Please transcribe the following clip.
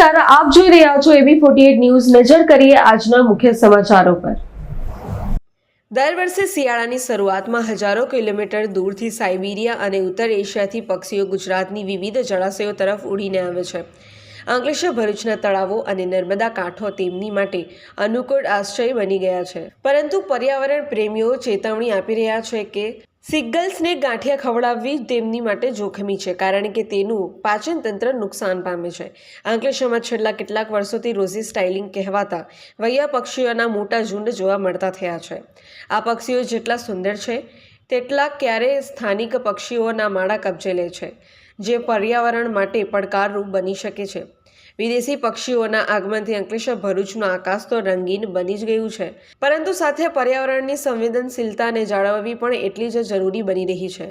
રહ્યા છો એબી forty news. નજર કરીએ આજના મુખ્ય સમાચારો પર. દર વર્ષે શિયાળાની શરૂઆતમાં હજારો કિલોમીટર દૂરથી સાઇબિરિયા અને ઉત્તર એશિયાથી પક્ષીઓ ગુજરાતની વિવિધ જળાશયો તરફ ઉડીને આવે છે. અંકલેશ્વર, ભરૂચના તળાવો અને નર્મદા કાંઠો તેમની માટે અનુકૂળ આશ્રય બની ગયા છે. પરંતુ પર્યાવરણ પ્રેમીઓ ચેતવણી આપી રહ્યા છે કે સિગ્ગલ્સને ગાંઠિયા ખવડાવવી તેમની માટે જોખમી છે, કારણ કે તેનું પાચન તંત્ર નુકસાન પામે છે. અંકલેશ્વરમાં છેલ્લા કેટલાક વર્ષોથી રોઝી સ્ટાઇલિંગ કહેવાતા વૈયા પક્ષીઓના મોટા ઝુંડ જોવા મળતા થયા છે. આ પક્ષીઓ જેટલા સુંદર છે, તેટલા ક્યારેય સ્થાનિક પક્ષીઓના માળા કબજે લે છે. જે પર્યાવરણ માટે પડકારરૂપ બની શકે છે. વિદેશી પક્ષીઓના આગમનથી અંકલેશ્વર ભરૂચનું આકાશ તો રંગીન બની જ ગયું છે. પરંતુ સાથે પર્યાવરણની સંવેદનશીલતાને જાળવવી પણ એટલી જ જરૂરી બની રહી છે.